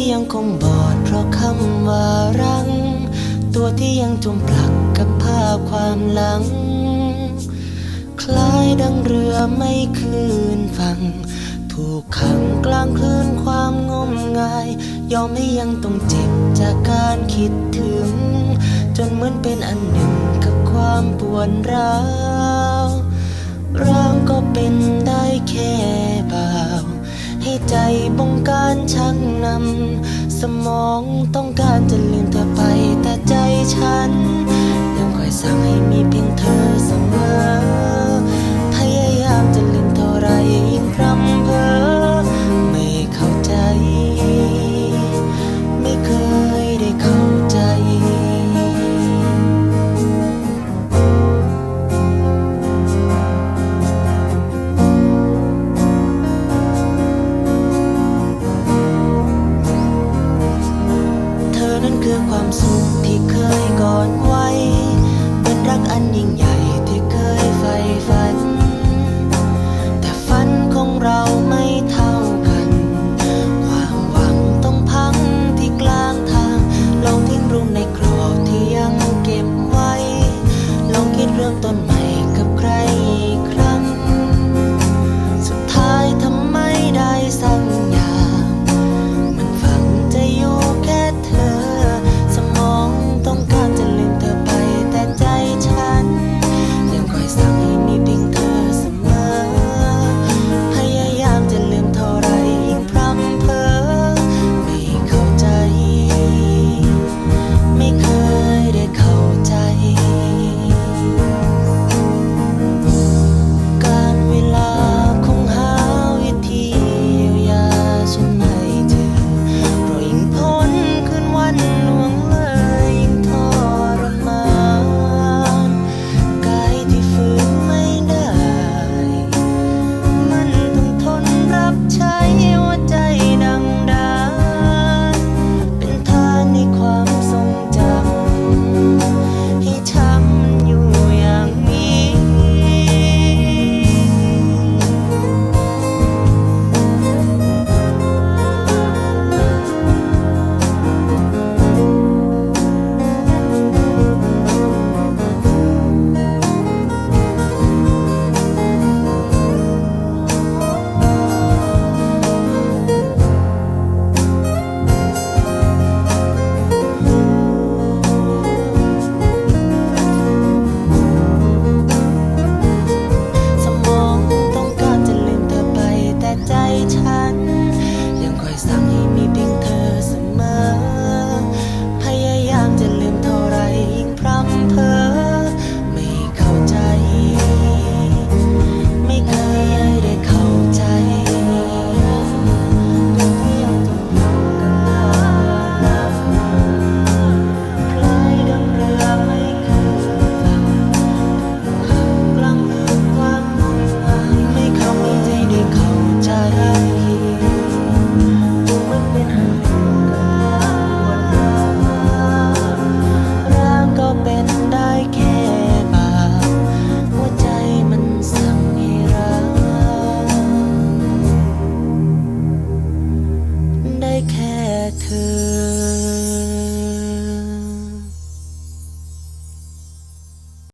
ที่ยังคงบอดเพราะคำว่ารัง ตัวที่ยังจมปลักกับภาพความหลัง คล้ายดังเรือไม่คืนฟังถูกขังกลางคลื่นความงมงาย ยอมให้ยังต้องเจ็บจากการคิดถึง จนเหมือนเป็นอันหนึ่งกับความปวนร้าวร่างก็เป็นได้แค่เบาให้ใจบงการช สมองต้องการจะลืมเธอไปแต่ใจฉัน ยังคอยสั่งให้มีเพียง 같은